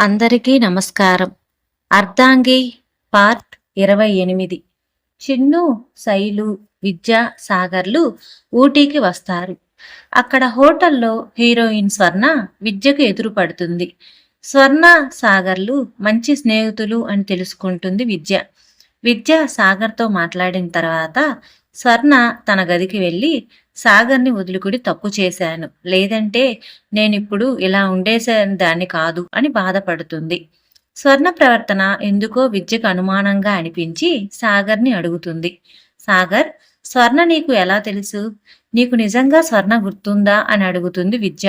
అందరికీ నమస్కారం. అర్ధాంగి పార్ట్ ఇరవై ఎనిమిది. చిన్ను శైలు విద్యా సాగర్లు ఊటీకి వస్తారు. అక్కడ హోటల్లో హీరోయిన్ స్వర్ణ విద్యకు ఎదురు పడుతుంది స్వర్ణ సాగర్లు మంచి స్నేహితులు అని తెలుసుకుంటుంది విద్య. విద్య సాగర్తో మాట్లాడిన తర్వాత స్వర్ణ తన గదికి వెళ్ళి సాగర్ని వదులుకుడి తప్పు చేశాను. లేదంటే నేనిప్పుడు ఇలా ఉండేసే దాన్ని కాదు అని బాధపడుతుంది. స్వర్ణ ప్రవర్తన ఎందుకో విద్యకు అనుమానంగా అనిపించి సాగర్ని అడుగుతుంది. సాగర్ స్వర్ణ నీకు ఎలా తెలుసు? నీకు నిజంగా స్వర్ణ గుర్తుందా? అని అడుగుతుంది విద్య.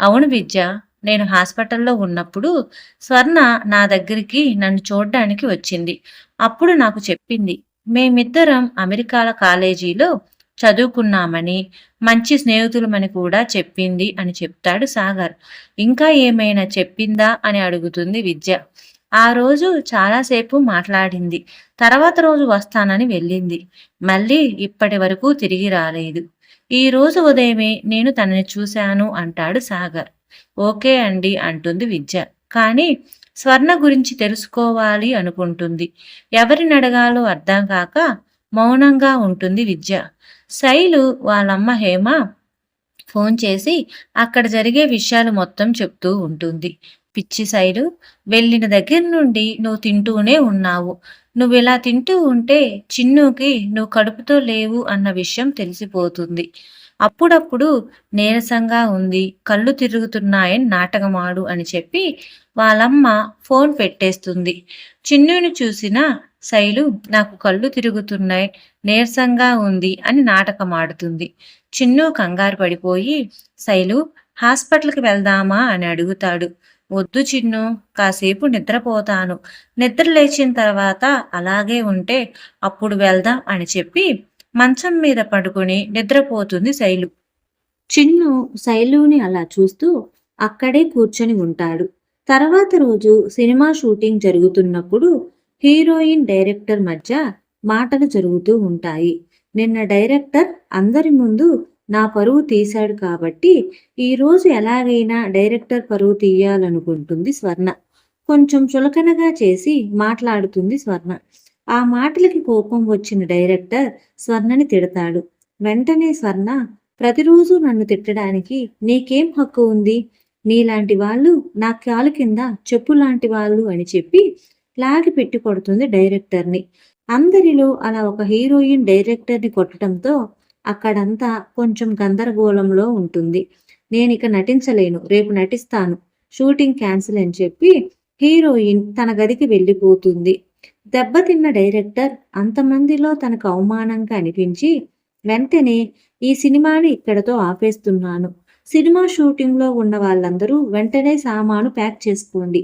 అవును విద్య నేను హాస్పిటల్లో ఉన్నప్పుడు స్వర్ణ నా దగ్గరికి నన్ను చూడడానికి వచ్చింది. అప్పుడు నాకు చెప్పింది మేమిద్దరం అమెరికాల కాలేజీలో చదువుకున్నామని మంచి స్నేహితులమని కూడా చెప్పింది అని చెప్తాడు సాగర్. ఇంకా ఏమైనా చెప్పిందా అని అడుగుతుంది విద్య. ఆ రోజు చాలాసేపు మాట్లాడింది. తర్వాత రోజు వస్తానని వెళ్ళింది. మళ్ళీ ఇప్పటి వరకు తిరిగి రాలేదు. ఈ రోజు ఉదయమే నేను తనని చూశాను అంటాడు సాగర్. ఓకే అండి అంటుంది విద్య. కానీ స్వర్ణ గురించి తెలుసుకోవాలి అనుకుంటుంది. ఎవరిని అడగాలో అర్థం కాక మౌనంగా ఉంటుంది విద్య. శైలు వాళ్ళమ్మ హేమ ఫోన్ చేసి అక్కడ జరిగే విషయాలు మొత్తం చెప్తూ ఉంటుంది. పిచ్చి శైలు వెళ్ళిన దగ్గర నుండి నువ్వు తింటూనే ఉన్నావు. నువ్వు ఇలా తింటూ ఉంటే చిన్నుకి నువ్వు కడుపుతో లేవు అన్న విషయం తెలిసిపోతుంది. అప్పుడప్పుడు నీరసంగా ఉంది కళ్ళు తిరుగుతున్నాయని నాటకమాడు అని చెప్పి వాళ్ళమ్మ ఫోన్ పెట్టేస్తుంది. చిన్నుని చూసిన శైలు నాకు కళ్ళు తిరుగుతున్నాయి నీరసంగా ఉంది అని నాటకమాడుతుంది. చిన్ను కంగారు పడిపోయి శైలు హాస్పిటల్కి వెళ్దామా అని అడుగుతాడు. వద్దు చిన్ను కాసేపు నిద్రపోతాను. నిద్ర లేచిన తర్వాత అలాగే ఉంటే అప్పుడు వెళ్దాం అని చెప్పి మంచం మీద పడుకొని నిద్రపోతుంది శైలు. చిన్ను శైలుని అలా చూస్తూ అక్కడే కూర్చొని ఉంటాడు. తర్వాత రోజు సినిమా షూటింగ్ జరుగుతున్నప్పుడు హీరోయిన్ డైరెక్టర్ మధ్య మాటలు జరుగుతూ ఉంటాయి. నిన్న డైరెక్టర్ అందరి ముందు నా పరువు తీశాడు కాబట్టి ఈరోజు ఎలాగైనా డైరెక్టర్ పరువు తీయాలనుకుంటుంది స్వర్ణ. కొంచెం చులకనగా చేసి మాట్లాడుతుంది స్వర్ణ. ఆ మాటలకి కోపం వచ్చిన డైరెక్టర్ స్వర్ణని తిడతాడు. వెంటనే స్వర్ణ ప్రతిరోజు నన్ను తిట్టడానికి నీకేం హక్కు ఉంది? నీలాంటి వాళ్ళు నా కాలు కింద చెప్పు లాంటి వాళ్ళు అని చెప్పి లాగి పెట్టి కొడుతుంది డైరెక్టర్ని. అందరిలో అలా ఒక హీరోయిన్ డైరెక్టర్ని కొట్టడంతో అక్కడంతా కొంచెం గందరగోళంలో ఉంటుంది. నేను ఇక నటించలేను రేపు నటిస్తాను షూటింగ్ క్యాన్సిల్ అని చెప్పి హీరోయిన్ తన గదికి వెళ్ళిపోతుంది. దెబ్బతిన్న డైరెక్టర్ అంతమందిలో తనకు అవమానంగా అనిపించి వెంటనే ఈ సినిమాని ఇక్కడతో ఆపేస్తున్నాను. సినిమా షూటింగ్లో ఉన్న వాళ్ళందరూ వెంటనే సామాను ప్యాక్ చేసుకోండి.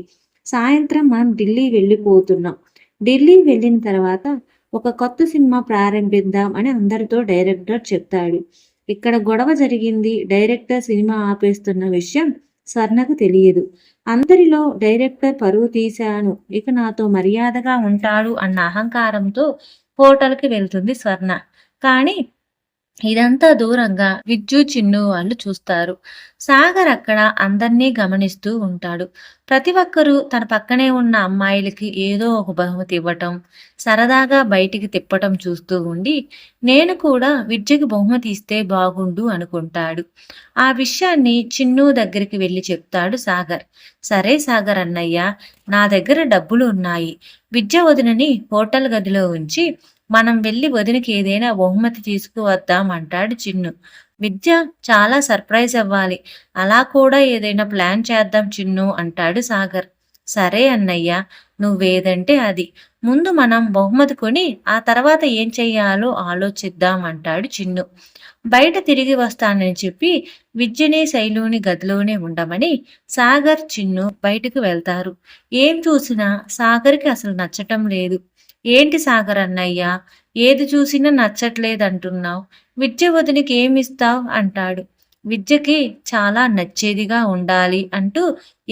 సాయంత్రం మనం ఢిల్లీ వెళ్ళిపోతున్నాం. ఢిల్లీ వెళ్ళిన తర్వాత ఒక కొత్త సినిమా ప్రారంభిద్దాం అని అందరితో డైరెక్టర్ చెప్తాడు. ఇక్కడ గొడవ జరిగింది డైరెక్టర్ సినిమా ఆపేస్తున్న విషయం స్వర్ణకు తెలియదు. అందరిలో డైరెక్టర్ పరువు తీశాను ఇక నాతో మర్యాదగా ఉంటాడు అన్న అహంకారంతో హోటల్కి వెళ్తుంది స్వర్ణ. కానీ ఇదంతా దూరంగా విద్యు చిన్ను వాళ్ళు చూస్తారు. సాగర్ అక్కడ అందర్నీ గమనిస్తూ ఉంటాడు. ప్రతి ఒక్కరూ తన పక్కనే ఉన్న అమ్మాయిలకి ఏదో ఒక బహుమతి ఇవ్వటం సరదాగా బయటికి తిప్పటం చూస్తూ ఉండి నేను కూడా విద్యకి బహుమతి ఇస్తే బాగుండు అనుకుంటాడు. ఆ విషయాన్ని చిన్ను దగ్గరికి వెళ్ళి చెప్తాడు సాగర్. సరే సాగర్ అన్నయ్య నా దగ్గర డబ్బులు ఉన్నాయి. విద్య వదినని హోటల్ గదిలో ఉంచి మనం వెళ్ళి వదినకి ఏదైనా బహుమతి తీసుకువద్దాం అంటాడు చిన్ను. విద్య చాలా సర్ప్రైజ్ అవ్వాలి. అలా కూడా ఏదైనా ప్లాన్ చేద్దాం చిన్ను అంటాడు సాగర్. సరే అన్నయ్య నువ్వేదంటే అది. ముందు మనం బహుమతి కొని ఆ తర్వాత ఏం చెయ్యాలో ఆలోచిద్దాం అంటాడు చిన్ను. బయట తిరిగి వస్తానని చెప్పి విద్యని శైలుని గదిలోనే ఉండమని సాగర్ చిన్ను బయటకు వెళ్తారు. ఏం చూసినా సాగర్కి అసలు నచ్చటం లేదు. ఏంటి సాగర్ అన్నయ్య? ఏది చూసినా నచ్చట్లేదంటున్నావు. విద్య వదినికి ఏమిస్తావు? అంటాడు. విద్యకి చాలా నచ్చేదిగా ఉండాలి అంటూ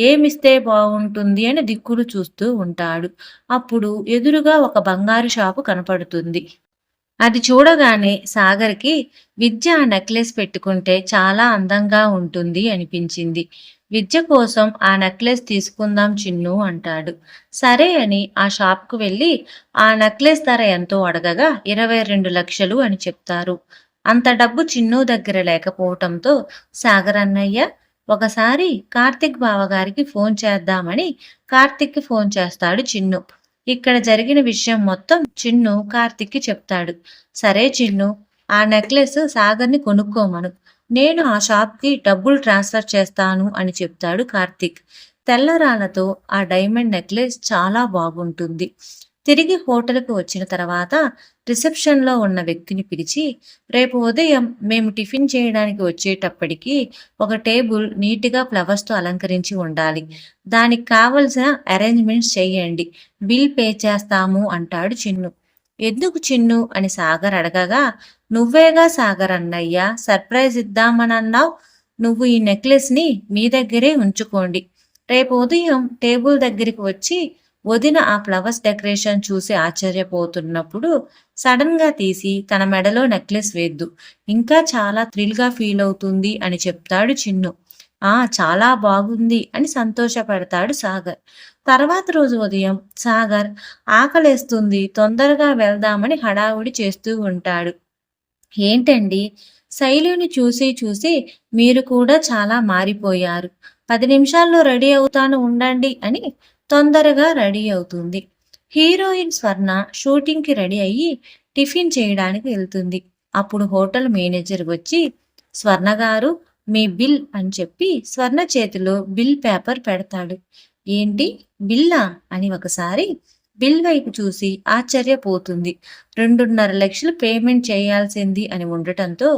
ఏమిస్తే బాగుంటుంది అని దిక్కులు చూస్తూ ఉంటాడు. అప్పుడు ఎదురుగా ఒక బంగారు షాపు కనపడుతుంది. అది చూడగానే సాగర్కి విద్య ఆ నెక్లెస్ పెట్టుకుంటే చాలా అందంగా ఉంటుంది అనిపించింది. విద్య కోసం ఆ నెక్లెస్ తీసుకుందాం చిన్ను అంటాడు. సరే అని ఆ షాప్కు వెళ్ళి ఆ నెక్లెస్ ధర ఎంతో అడగగా ఇరవై రెండు లక్షలు అని చెప్తారు. అంత డబ్బు చిన్ను దగ్గర లేకపోవటంతో సాగర్ అన్నయ్య ఒకసారి కార్తిక్ బావగారికి ఫోన్ చేద్దామని కార్తిక్కి ఫోన్ చేస్తాడు చిన్ను. ఇక్కడ జరిగిన విషయం మొత్తం చిన్ను కార్తిక్కి చెప్తాడు. సరే చిన్ను ఆ నెక్లెస్ సాగర్ని కొనుక్కోమను. నేను ఆ షాప్కి డబ్బులు ట్రాన్స్ఫర్ చేస్తాను అని చెప్తాడు కార్తిక్. తెల్లరాళ్ళతో ఆ డైమండ్ నెక్లెస్ చాలా బాగుంటుంది. తిరిగి హోటల్కి వచ్చిన తర్వాత రిసెప్షన్లో ఉన్న వ్యక్తిని పిలిచి రేపు ఉదయం మేము టిఫిన్ చేయడానికి వచ్చేటప్పటికి ఒక టేబుల్ నీట్గా ఫ్లవర్స్తో అలంకరించి ఉండాలి. దానికి కావలసిన అరేంజ్మెంట్స్ చేయండి. బిల్ పే చేస్తాము అంటాడు చిన్ను. ఎందుకు చిన్ను? అని సాగర్ అడగగా నువ్వేగా సాగర్ అన్నయ్య సర్ప్రైజ్ ఇద్దామనన్నావు? నువ్వు ఈ నెక్లెస్ని మీ దగ్గరే ఉంచుకోండి. రేపు ఉదయం టేబుల్ దగ్గరికి వచ్చి వదిన ఆ ఫ్లవర్స్ డెకరేషన్ చూసి ఆశ్చర్యపోతున్నప్పుడు సడన్గా తీసి తన మెడలో నెక్లెస్ వేద్దు. ఇంకా చాలా థ్రిల్గా ఫీల్ అవుతుంది అని చెప్తాడు చిన్ను. ఆ చాలా బాగుంది అని సంతోషపడతాడు సాగర్. తర్వాత రోజు ఉదయం సాగర్ ఆకలేస్తుంది తొందరగా వెళ్దామని హడావుడి చేస్తూ ఉంటాడు. ఏంటండి? శైలిని చూసి చూసి మీరు కూడా చాలా మారిపోయారు. పది నిమిషాల్లో రెడీ అవుతాను ఉండండి అని తొందరగా రెడీ అవుతుంది. హీరోయిన్ స్వర్ణ షూటింగ్కి రెడీ అయ్యి టిఫిన్ చేయడానికి వెళ్తుంది. అప్పుడు హోటల్ మేనేజర్ వచ్చి స్వర్ణ గారు మీ బిల్ అని చెప్పి స్వర్ణ చేతిలో బిల్ పేపర్ పెడతాడు. ఏంటి? బిల్లా అని ఒకసారి బిల్ వైపు చూసి ఆశ్చర్యపోతుంది. రెండున్నర లక్షలు పేమెంట్ చేయాల్సింది అని ఉండటంతో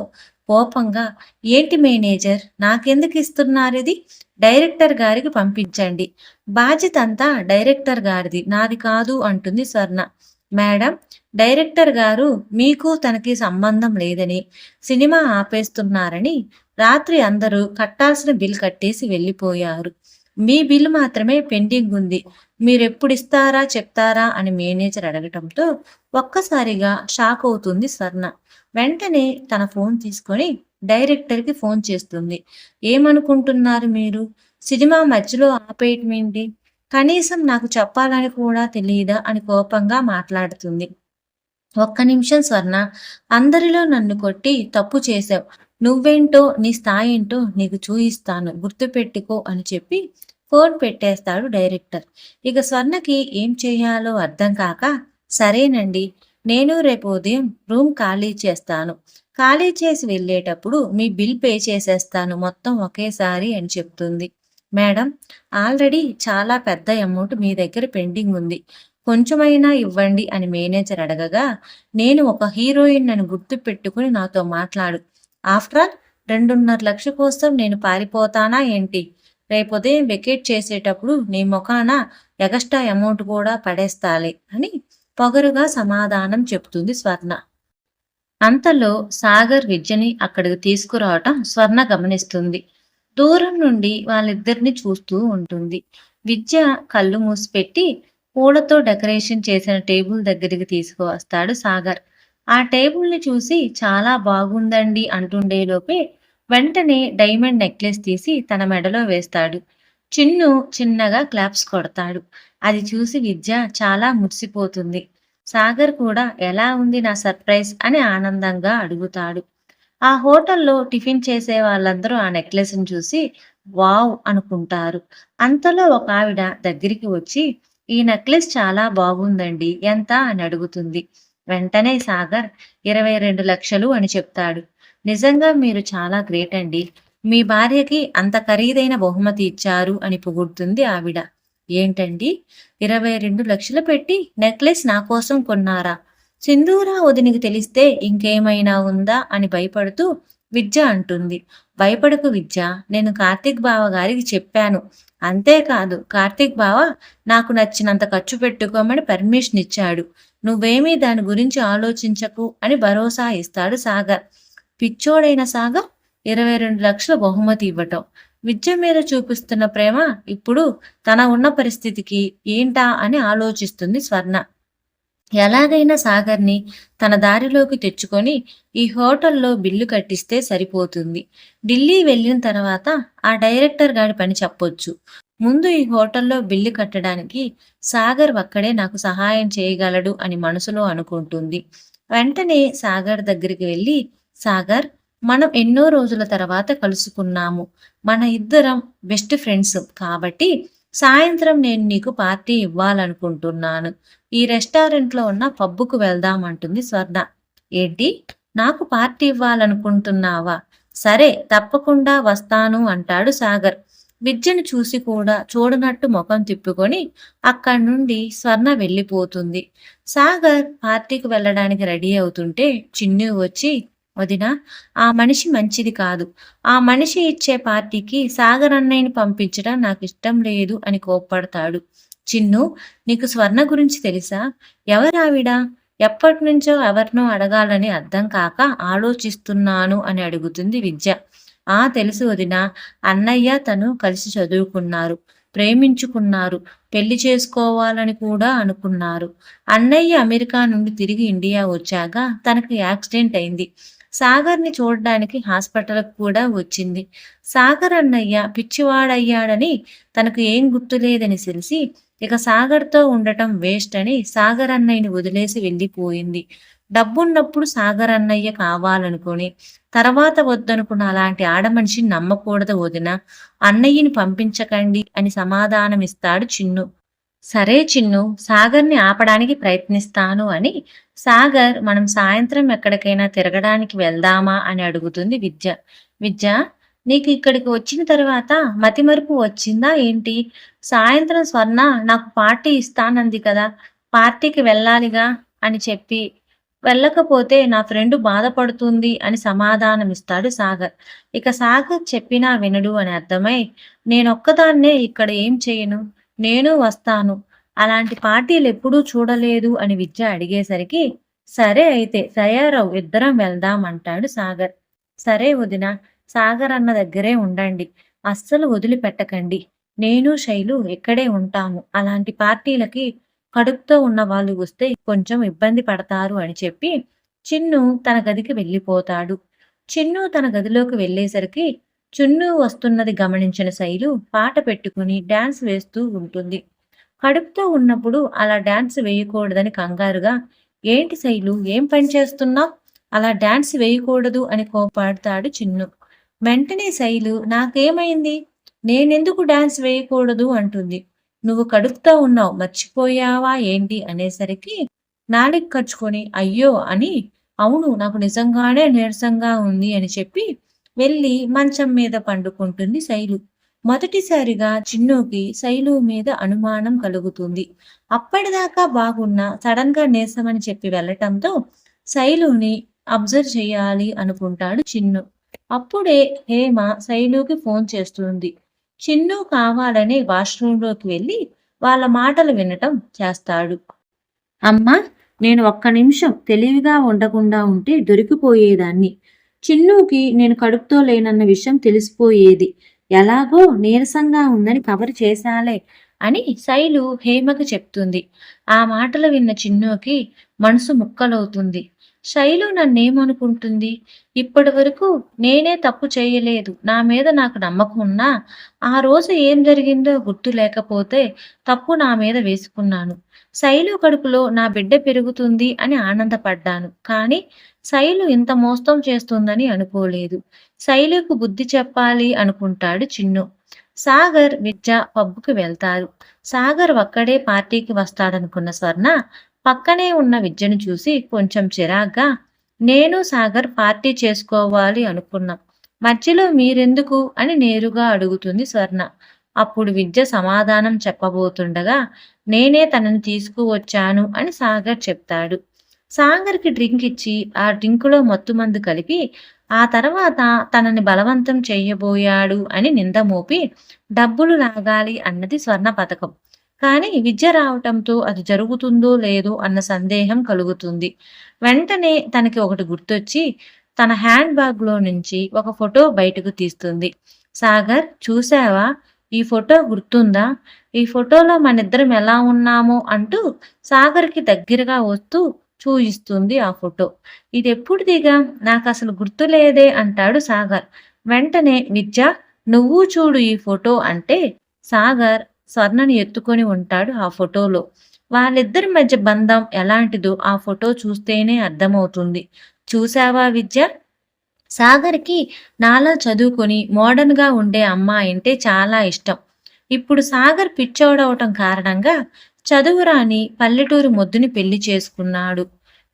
కోపంగా ఏంటి మేనేజర్ నాకెందుకు ఇస్తున్నారు ఇది డైరెక్టర్ గారికి పంపించండి. బాధ్యత అంతా డైరెక్టర్ గారిది నాది కాదు అంటుంది స్వర్ణ. మేడం డైరెక్టర్ గారు మీకు తనకి సంబంధం లేదని సినిమా ఆపేస్తున్నారని రాత్రి అందరూ కట్టాల్సిన బిల్ కట్టేసి వెళ్ళిపోయారు. మీ బిల్లు మాత్రమే పెండింగ్ ఉంది. మీరెప్పుడు ఇస్తారా చెప్తారా అని మేనేజర్ అడగటంతో ఒక్కసారిగా షాక్ అవుతుంది స్వర్ణ. వెంటనే తన ఫోన్ తీసుకొని డైరెక్టర్కి ఫోన్ చేస్తుంది. ఏమనుకుంటున్నారు మీరు? సినిమా మధ్యలో ఆపేయటం ఏంటి? కనీసం నాకు చెప్పాలని కూడా తెలియదా అని కోపంగా మాట్లాడుతుంది. ఒక్క నిమిషం స్వర్ణ. అందరిలో నన్ను కొట్టి తప్పు చేశావు. నువ్వేంటో నీ స్థాయి ఏంటో నీకు చూయిస్తాను. గుర్తుపెట్టుకో అని చెప్పి ఫోన్ పెట్టేస్తాడు డైరెక్టర్. ఇక స్వర్ణకి ఏం చేయాలో అర్థం కాక సరేనండి నేను రేపు ఉదయం రూమ్ ఖాళీ చేస్తాను. ఖాళీ చేసి వెళ్ళేటప్పుడు మీ బిల్ పే చేసేస్తాను మొత్తం ఒకేసారి అని చెప్తుంది. మేడం ఆల్రెడీ చాలా పెద్ద అమౌంట్ మీ దగ్గర పెండింగ్ ఉంది. కొంచెమైనా ఇవ్వండి అని మేనేజర్ అడగగా నేను ఒక హీరోయిన్ అని గుర్తు పెట్టుకుని నాతో మాట్లాడు. ఆఫ్టర్ ఆల్ రెండున్నర లక్ష కోసం నేను పారిపోతానా ఏంటి? రేపు ఉదయం వెకేట్ చేసేటప్పుడు నీ ముఖాన ఎగస్ట్రా అమౌంట్ కూడా పడేస్తాలి అని పొగరుగా సమాధానం చెప్తుంది స్వర్ణ. అంతలో సాగర్ విద్యని అక్కడికి తీసుకురావటం స్వర్ణ గమనిస్తుంది. దూరం నుండి వాళ్ళిద్దరిని చూస్తూ ఉంటుంది. విద్య కళ్ళు మూసిపెట్టి పూలతో డెకరేషన్ చేసిన టేబుల్ దగ్గరికి తీసుకువస్తాడు సాగర్. ఆ టేబుల్ని చూసి చాలా బాగుందండి అంటుండేలోపే వెంటనే డైమండ్ నెక్లెస్ తీసి తన మెడలో వేస్తాడు. చిన్ను చిన్నగా క్లాప్స్ కొడతాడు. అది చూసి విద్య చాలా మురిసిపోతుంది. సాగర్ కూడా ఎలా ఉంది నా సర్ప్రైజ్? అని ఆనందంగా అడుగుతాడు. ఆ హోటల్లో టిఫిన్ చేసే వాళ్ళందరూ ఆ నెక్లెస్ని చూసి వావ్ అనుకుంటారు. అంతలో ఒక ఆవిడ దగ్గరికి వచ్చి ఈ నెక్లెస్ చాలా బాగుందండి. ఎంత? అని అడుగుతుంది. వెంటనే సాగర్ ఇరవై రెండు లక్షలు అని చెప్తాడు. నిజంగా మీరు చాలా గ్రేట్ అండి. మీ భార్యకి అంత ఖరీదైన బహుమతి ఇచ్చారు అని పొగుడుతుంది ఆవిడ. ఏంటండి? ఇరవై రెండు లక్షలు పెట్టి నెక్లెస్ నా కోసం కొన్నారా? సింధూరా వదినికి తెలిస్తే ఇంకేమైనా ఉందా అని భయపడుతూ విద్య అంటుంది. భయపడకు విద్య నేను కార్తీక్ బావ గారికి చెప్పాను. అంతేకాదు కార్తీక్ బావ నాకు నచ్చినంత ఖర్చు పెట్టుకోమని పర్మిషన్ ఇచ్చాడు. నువ్వేమీ దాని గురించి ఆలోచించకు అని భరోసా ఇస్తాడు సాగర్. పిచ్చోడైన సాగర్ ఇరవై రెండు లక్షల బహుమతి ఇవ్వటం. విద్య మీద చూపిస్తున్న ప్రేమ ఇప్పుడు తన ఉన్న పరిస్థితికి ఏంటా అని ఆలోచిస్తుంది స్వర్ణ. ఎలాగైనా సాగర్ని తన దారిలోకి తెచ్చుకొని ఈ హోటల్లో బిల్లు కట్టిస్తే సరిపోతుంది. ఢిల్లీ వెళ్ళిన తర్వాత ఆ డైరెక్టర్ గారి పని చెప్పొచ్చు. ముందు ఈ హోటల్లో బిల్లు కట్టడానికి సాగర్ ఒక్కడే నాకు సహాయం చేయగలడు అని మనసులో అనుకుంటుంది. వెంటనే సాగర్ దగ్గరికి వెళ్ళి సాగర్ మనం ఎన్నో రోజుల తర్వాత కలుసుకున్నాము. మన ఇద్దరం బెస్ట్ ఫ్రెండ్స్ కాబట్టి సాయంత్రం నేను నీకు పార్టీ ఇవ్వాలనుకుంటున్నాను. ఈ రెస్టారెంట్లో ఉన్న పబ్బుకు వెళ్దాం అంటుంది స్వర్ణ. ఏంటి? నాకు పార్టీ ఇవ్వాలనుకుంటున్నావా? సరే తప్పకుండా వస్తాను అంటాడు సాగర్. విద్యను చూసి కూడా చూడనట్టు ముఖం తిప్పుకొని అక్కడి నుండి స్వర్ణ వెళ్ళిపోతుంది. సాగర్ పార్టీకి వెళ్ళడానికి రెడీ అవుతుంటే చిన్ను వచ్చి వదిన ఆ మనిషి మంచిది కాదు. ఆ మనిషి ఇచ్చే పార్టీకి సాగర్ అన్నయ్యని పంపించడం నాకు ఇష్టం లేదు అని కోప్పడతాడు. చిన్ను నీకు స్వర్ణ గురించి తెలుసా? ఎవరావిడ? ఎప్పటి నుంచో ఎవరినో అడగాలని అర్థం కాక ఆలోచిస్తున్నాను అని అడుగుతుంది విద్య. ఆ తెలుసు వదిన. అన్నయ్య తను కలిసి చదువుకున్నారు. ప్రేమించుకున్నారు. పెళ్ళి చేసుకోవాలని కూడా అనుకున్నారు. అన్నయ్య అమెరికా నుండి తిరిగి ఇండియా వచ్చాక తనకు యాక్సిడెంట్ అయింది. సాగర్ని చూడడానికి హాస్పిటల్కి కూడా వచ్చింది. సాగర్ అన్నయ్య పిచ్చివాడయ్యాడని తనకు ఏం గుర్తులేదని తెలిసి ఇక సాగర్తో ఉండటం వేస్ట్ అని సాగర్ అన్నయ్యని వదిలేసి వెళ్ళిపోయింది. డబ్బున్నప్పుడు సాగర్ అన్నయ్య కావాలనుకుని తర్వాత వద్దనుకున్న అలాంటి ఆడమనిషిని నమ్మకూడదు వదిన అన్నయ్యని పంపించకండి అని సమాధానమిస్తాడు చిన్ను. సరే చిన్ను సాగర్ని ఆపడానికి ప్రయత్నిస్తాను అని సాగర్ మనం సాయంత్రం ఎక్కడికైనా తిరగడానికి వెళ్దామా అని అడుగుతుంది విద్య. విద్య నీకు ఇక్కడికి వచ్చిన తర్వాత మతిమరుపు వచ్చిందా ఏంటి? సాయంత్రం స్వర్ణ నాకు పార్టీ ఇస్తానంది కదా పార్టీకి వెళ్ళాలిగా అని చెప్పి వెళ్ళకపోతే నా ఫ్రెండ్ బాధపడుతుంది అని సమాధానమిస్తాడు సాగర్. ఇక సాగర్ చెప్పినా వినడు అని అర్థమై నేనొక్కదాన్నే ఇక్కడ ఏం చేయను? నేను వస్తాను. అలాంటి పార్టీలు ఎప్పుడూ చూడలేదు అని విద్య అడిగేసరికి సరే అయితే తయారవు ఇద్దరం వెళ్దాం అంటాడు సాగర్. సరే వదిన సాగర్ అన్న దగ్గరే ఉండండి. అస్సలు వదిలిపెట్టకండి. నేను శైలు ఇక్కడే ఉంటాము. అలాంటి పార్టీలకి కడుపుతో ఉన్న వాళ్ళు వస్తే కొంచెం ఇబ్బంది పడతారు అని చెప్పి చిన్ను తన గదికి వెళ్ళిపోతాడు. చిన్ను తన గదిలోకి వెళ్ళేసరికి చున్ను వస్తున్నది గమనించిన శైలు పాట పెట్టుకుని డాన్స్ వేస్తూ ఉంటుంది. కడుపుతో ఉన్నప్పుడు అలా డాన్స్ వేయకూడదని కంగారుగా ఏంటి శైలు ఏం పని చేస్తున్నావు? అలా డాన్స్ వేయకూడదు అని కోపాడతాడు చిన్ను. వెంటనే శైలు నాకేమైంది? నేనెందుకు డాన్స్ వేయకూడదు అంటుంది. నువ్వు కడుపుతో ఉన్నావు మర్చిపోయావా ఏంటి? అనేసరికి నాలుగు ఖర్చుకొని అయ్యో అని అవును నాకు నిజంగానే నీరసంగా ఉంది అని చెప్పి వెళ్ళి మంచం మీద పండుకుంటుంది శైలు. మొదటిసారిగా చిన్నుకి శైలు మీద అనుమానం కలుగుతుంది. అప్పటిదాకా బాగున్న సడన్గా నీరసమని చెప్పి వెళ్ళటంతో శైలుని అబ్జర్వ్ చేయాలి అనుకుంటాడు చిన్ను. అప్పుడే హేమ శైలుకి ఫోన్ చేస్తుంది. చిన్ను కావాలని వాష్రూమ్లోకి వెళ్ళి వాళ్ళ మాటలు వినటం చేస్తాడు. అమ్మా నేను ఒక్క నిమిషం తెలివిగా ఉండకుండా ఉంటే దొరికిపోయేదాన్ని. చిన్నుకి నేను కడుపుతో లేనన్న విషయం తెలిసిపోయేది. ఎలాగో నీరసంగా ఉందని కవర్ చేశాలే అని శైలు హేమకు చెప్తుంది. ఆ మాటలు విన్న చిన్నుకి మనసు ముక్కలవుతుంది. శైలు నన్నేమనుకుంటుంది? ఇప్పటి వరకు నేనే తప్పు చేయలేదు. నా మీద నాకు నమ్మకం ఉన్నా ఆ రోజు ఏం జరిగిందో గుర్తు లేకపోతే తప్పు నా మీద వేసుకున్నాను. శైలు కడుపులో నా బిడ్డ పెరుగుతుంది అని ఆనందపడ్డాను. కానీ శైలు ఇంత మోస్తం చేస్తుందని అనుకోలేదు. శైలుకు బుద్ధి చెప్పాలి అనుకుంటాడు చిన్ను. సాగర్ విద్య పబ్బుకి వెళ్తారు. సాగర్ ఒక్కడే పార్టీకి వస్తాడనుకున్న స్వర్ణ పక్కనే ఉన్న విద్యను చూసి కొంచెం చిరాగ్గా నేను సాగర్ పార్టీ చేసుకోవాలి అనుకున్నాం. మధ్యలో మీరెందుకు? అని నేరుగా అడుగుతుంది స్వర్ణ. అప్పుడు విద్య సమాధానం చెప్పబోతుండగా నేనే తనని తీసుకువచ్చాను అని సాగర్ చెప్తాడు. సాగర్కి డ్రింక్ ఇచ్చి ఆ డ్రింకులో మత్తుమందు కలిపి ఆ తర్వాత తనని బలవంతం చేయబోయాడు అని నింద మోపి డబ్బులు లాగాలి అన్నది స్వర్ణ పథకం. కానీ విద్య రావటంతో అది జరుగుతుందో లేదో అన్న సందేహం కలుగుతుంది. వెంటనే తనకి ఒకటి గుర్తొచ్చి తన హ్యాండ్ బ్యాగ్లో నుంచి ఒక ఫోటో బయటకు తీస్తుంది. సాగర్ చూసావా ఈ ఫోటో గుర్తుందా? ఈ ఫోటోలో మనిద్దరం ఎలా ఉన్నామో? అంటూ సాగర్కి దగ్గరగా వస్తూ చూయిస్తుంది ఆ ఫోటో. ఇది ఎప్పుడుదిగా నాకు అసలు గుర్తులేదే అంటాడు సాగర్. వెంటనే విద్య నువ్వు చూడు ఈ ఫోటో అంటే సాగర్ స్వర్ణని ఎత్తుకొని ఉంటాడు ఆ ఫోటోలో. వాళ్ళిద్దరి మధ్య బంధం ఎలాంటిదో ఆ ఫోటో చూస్తేనే అర్థమవుతుంది. చూసావా విద్య? సాగర్కి నాలా చదువుకొని మోడర్న్గా ఉండే అమ్మాయి అంటే చాలా ఇష్టం. ఇప్పుడు సాగర్ పిచ్చోడవటం కారణంగా చదువురాని పల్లెటూరు మొద్దుని పెళ్ళి చేసుకున్నాడు.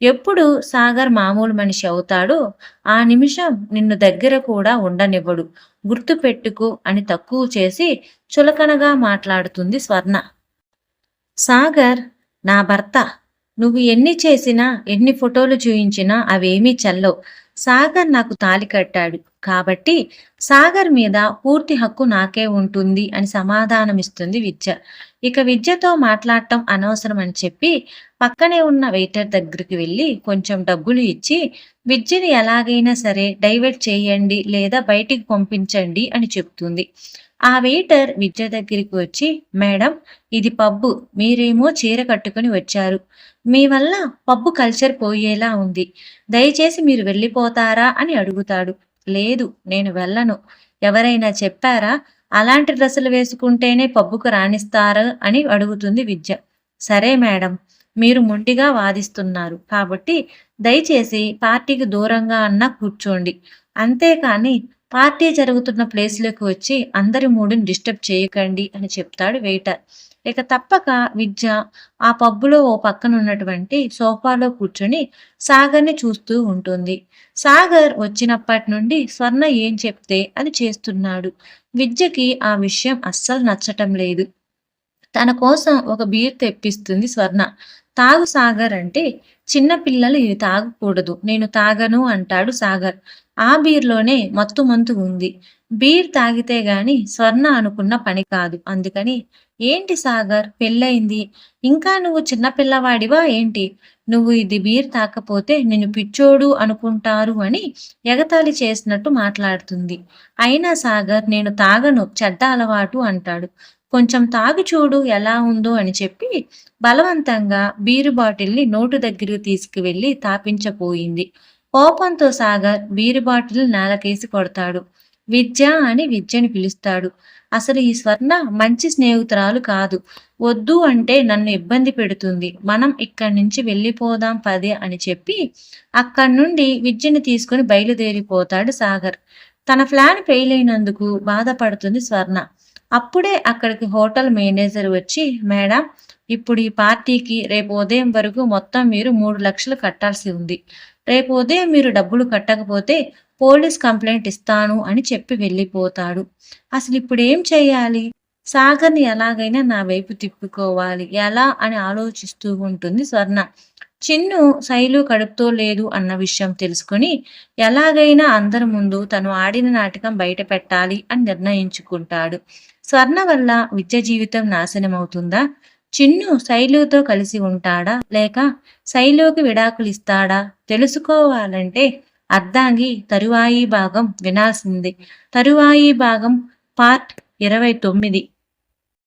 ఎప్పుడు సాగర్ మామూలు మనిషి అవుతాడో ఆ నిమిషం నిన్ను దగ్గర కూడా ఉండనివ్వడు. గుర్తుపెట్టుకు అని తక్కువ చేసి చులకనగా మాట్లాడుతుంది స్వర్ణ. సాగర్ నా భర్త నువ్వు ఎన్ని చేసినా ఎన్ని ఫోటోలు చూయించినా అవేమీ చల్లవు. సాగర్ నాకు తాలి కట్టాడు. కాబట్టి సాగర్ మీద పూర్తి హక్కు నాకే ఉంటుంది అని సమాధానమిస్తుంది విద్య. ఇక విద్యతో మాట్లాడటం అనవసరం అని చెప్పి పక్కనే ఉన్న వెయిటర్ దగ్గరికి వెళ్ళి కొంచెం డబ్బులు ఇచ్చి విద్యని ఎలాగైనా సరే డైవర్ట్ చేయండి లేదా బయటికి పంపించండి అని చెప్తుంది. ఆ వెయిటర్ విద్య దగ్గరికి వచ్చి మేడం ఇది పబ్బు. మీరేమో చీర కట్టుకుని వచ్చారు. మీ వల్ల పబ్బు కల్చర్ పోయేలా ఉంది. దయచేసి మీరు వెళ్ళిపోతారా? అని అడుగుతాడు. లేదు నేను వెళ్ళను. ఎవరైనా చెప్పారా? అలాంటి డ్రెస్సులు వేసుకుంటేనే పబ్బుకు రాణిస్తారు అని అడుగుతుంది విద్య. సరే మేడం. మీరు మొండిగా వాదిస్తున్నారు. కాబట్టి దయచేసి పార్టీకి దూరంగా అన్నా కూర్చోండి. అంతేకాని పార్టీ జరుగుతున్న ప్లేస్లోకి వచ్చి అందరి మూడుని డిస్టర్బ్ చేయకండి అని చెప్తాడు వెయిటర్. ఇక తప్పక విద్య ఆ పబ్బులో ఓ పక్కన ఉన్నటువంటి సోఫాలో కూర్చొని సాగర్ని చూస్తూ ఉంటుంది. సాగర్ వచ్చినప్పటి నుండి స్వర్ణ ఏం చెప్తే అది చేస్తున్నాడు. విద్యకి ఆ విషయం అస్సలు నచ్చటం లేదు. తన కోసం ఒక బీర్ తెప్పిస్తుంది స్వర్ణ. తాగు సాగర్ అంటే చిన్న పిల్లలు ఇది తాగకూడదు. నేను తాగను అంటాడు సాగర్. ఆ బీర్లోనే మత్తు మంతు ఉంది. బీర్ తాగితే గాని స్వర్ణ అనుకున్న పని కాదు. అందుకని ఏంటి సాగర్? పెళ్ళయింది. ఇంకా నువ్వు చిన్న పిల్లవాడివా ఏంటి? నువ్వు ఇది బీర్ తాకపోతే నేను పిచ్చోడు అనుకుంటారు అని ఎగతాళి చేసినట్టు మాట్లాడుతుంది. అయినా సాగర్ నేను తాగను. చెడ్డ అలవాటు అంటాడు. కొంచెం తాగి చూడు ఎలా ఉందో అని చెప్పి బలవంతంగా బీరు బాటిల్ని నోటు దగ్గరికి తీసుకువెళ్ళి తాపించపోయింది కోపంతో సాగర్ బీరు బాటిల్ నేలకేసి కొడతాడు. విద్య అని విద్యని పిలుస్తాడు. అసలు ఈ స్వర్ణ మంచి స్నేహితురాలు కాదు. వద్దు అంటే నన్ను ఇబ్బంది పెడుతుంది. మనం ఇక్కడి నుంచి వెళ్ళిపోదాం పదే అని చెప్పి అక్కడి నుండి విద్యని తీసుకుని బయలుదేరిపోతాడు సాగర్. తన ప్లాన్ ఫెయిల్ అయినందుకు బాధపడుతుంది స్వర్ణ. అప్పుడే అక్కడికి హోటల్ మేనేజర్ వచ్చి మేడం ఇప్పుడు ఈ పార్టీకి రేపు ఉదయం వరకు మొత్తం మీరు మూడు లక్షలు కట్టాల్సి ఉంది. రేపు ఉదయం మీరు డబ్బులు కట్టకపోతే పోలీస్ కంప్లైంట్ ఇస్తాను అని చెప్పి వెళ్ళిపోతాడు. అసలు ఇప్పుడు ఏం చేయాలి? సాగర్ని ఎలాగైనా నా వైపు తిప్పుకోవాలి. ఎలా అని ఆలోచిస్తూ ఉంటుంది స్వర్ణ. చిన్ను శైలు కడుపుతో లేదు అన్న విషయం తెలుసుకుని ఎలాగైనా అందరి ముందు తను ఆడిన నాటకం బయట పెట్టాలి అని నిర్ణయించుకుంటాడు. స్వర్ణ వల్ల విద్య జీవితం నాశనం అవుతుందా చిన్ను శైలుతో కలిసి ఉంటాడా? లేక శైలుకి విడాకులిస్తాడా తెలుసుకోవాలంటే అర్ధాంగి తరువాయి భాగం వినాల్సింది. తరువాయి భాగం పార్ట్ ఇరవై తొమ్మిది.